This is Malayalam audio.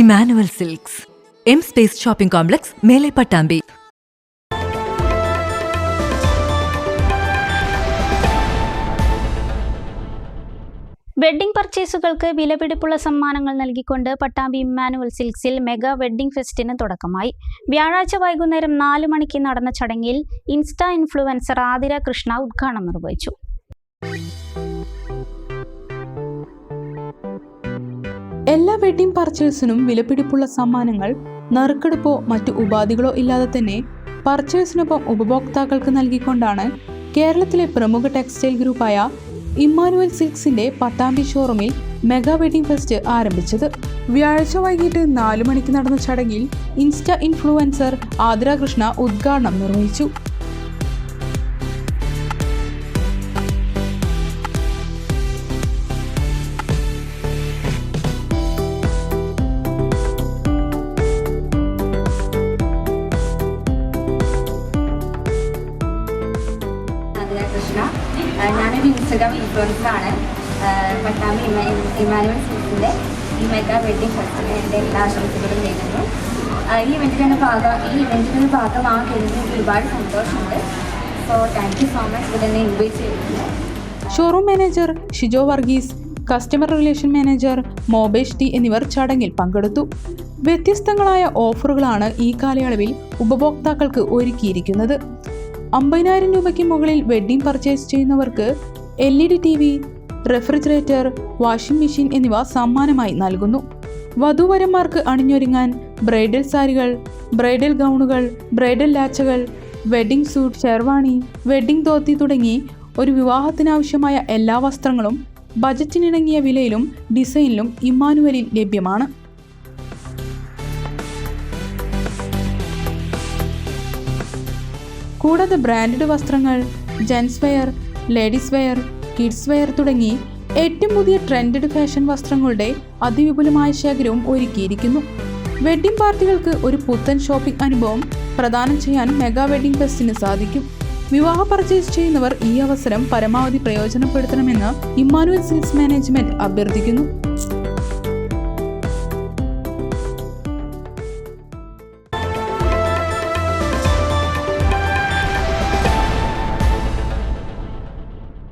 Emmanuel Silks. M space shopping complex മേലെ പട്ടാമ്പി. വെഡ്ഡിംഗ് പർച്ചേസുകൾക്ക് വിലപിടിപ്പുള്ള സമ്മാനങ്ങൾ നൽകിക്കൊണ്ട് പട്ടാമ്പി ഇമ്മാനുവൽ സിൽക്സിൽ മെഗാ വെഡ്ഡിംഗ് ഫെസ്റ്റിന് തുടക്കമായി. വ്യാഴാഴ്ച വൈകുന്നേരം നാല് മണിക്ക് നടന്ന ചടങ്ങിൽ ഇൻസ്റ്റാ ഇൻഫ്ലുവൻസർ ആതിര കൃഷ്ണ ഉദ്ഘാടനം നിർവഹിച്ചു. എല്ലാ വെഡ്ഡിംഗ് പർച്ചേഴ്സിനും വിലപിടിപ്പുള്ള സമ്മാനങ്ങൾ നറുക്കെടുപ്പോ മറ്റു ഉപാധികളോ ഇല്ലാതെ തന്നെ പർച്ചേഴ്സിനൊപ്പം ഉപഭോക്താക്കൾക്ക് നൽകിക്കൊണ്ടാണ് കേരളത്തിലെ പ്രമുഖ ടെക്സ്റ്റൈൽ ഗ്രൂപ്പായ ഇമ്മാനുവൽ സിൽക്സിന്റെ പട്ടാമ്പി ഷോറൂമിൽ മെഗാ വെഡ്ഡിംഗ് ഫെസ്റ്റ് ആരംഭിച്ചത്. വ്യാഴാഴ്ച വൈകിട്ട് നാലു മണിക്ക് നടന്ന ചടങ്ങിൽ ഇൻസ്റ്റ ഇൻഫ്ലുവൻസർ ആതിര കൃഷ്ണ ഉദ്ഘാടനം നിർവഹിച്ചു. കൃഷ്ണ ഞാനൊരു ഇൻസ്റ്റഗ്രാം ആ, പട്ടാമ്പി ഇമാനുവൽ സീസിന്റെ ഈ മെഗാ വെഡ്ഡിംഗ് ഫെസ്റ്റിന് എന്റെ എല്ലാ ആശംസകളും നേരുന്നു. ഈ ഇവന്റിന്റെ ഭാഗം ഈ ഇവന്റിന്റെ ഭാഗമാകാൻ കഴിഞ്ഞതിൽ എനിക്ക് ഒരുപാട് സന്തോഷമുണ്ട്. So thank you so much ഇവിടെ എന്നെ ഇൻവൈറ്റ് ചെയ്തിട്ടുണ്ട്. Showroom manager Shijo Varghese customer relation manager Mobesh T എന്നിവർ ചടങ്ങിൽ പങ്കെടുത്തു. വ്യത്യസ്തങ്ങളായ ഓഫറുകളാണ് ഈ കാലയളവിൽ ഉപഭോക്താക്കൾക്ക് ഒരുക്കിയിരിക്കുന്നത്. അമ്പതിനായിരം രൂപയ്ക്ക് മുകളിൽ വെഡ്ഡിംഗ് പർച്ചേസ് ചെയ്യുന്നവർക്ക് L E D T V refrigerator washing machine എന്നിവ സമ്മാനമായി നൽകുന്നു. വധുവരന്മാർക്ക് അണിഞ്ഞൊരുങ്ങാൻ ബ്രൈഡൽ സാരികൾ ബ്രൈഡൽ ഗൗണുകൾ bridal ലാച്ചകൾ wedding suit sherwani wedding dhoti തുടങ്ങി ഒരു വിവാഹത്തിനാവശ്യമായ എല്ലാ വസ്ത്രങ്ങളും ബജറ്റിനിണങ്ങിയ വിലയിലും ഡിസൈനിലും ഇമ്മാനുവലിൽ ലഭ്യമാണ്. കൂടാതെ ബ്രാൻഡഡ് വസ്ത്രങ്ങൾ gents wear ladies wear kids wear തുടങ്ങി ഏറ്റവും പുതിയ ട്രെൻഡഡ് ഫാഷൻ വസ്ത്രങ്ങളുടെ അതിവിപുലമായ ശേഖരവും ഒരുക്കിയിരിക്കുന്നു. വെഡ്ഡിംഗ് പാർട്ടികൾക്ക് ഒരു പുത്തൻ ഷോപ്പിംഗ് അനുഭവം പ്രദാനം ചെയ്യാൻ മെഗാ വെഡ്ഡിംഗ് ഫെസ്റ്റിന് സാധിക്കും. വിവാഹ പർച്ചേസ് ചെയ്യുന്നവർ ഈ അവസരം പരമാവധി പ്രയോജനപ്പെടുത്തണമെന്ന് ഇമ്മാനുവൽ സെയിൽസ് മാനേജ്മെന്റ് അഭ്യർത്ഥിക്കുന്നു.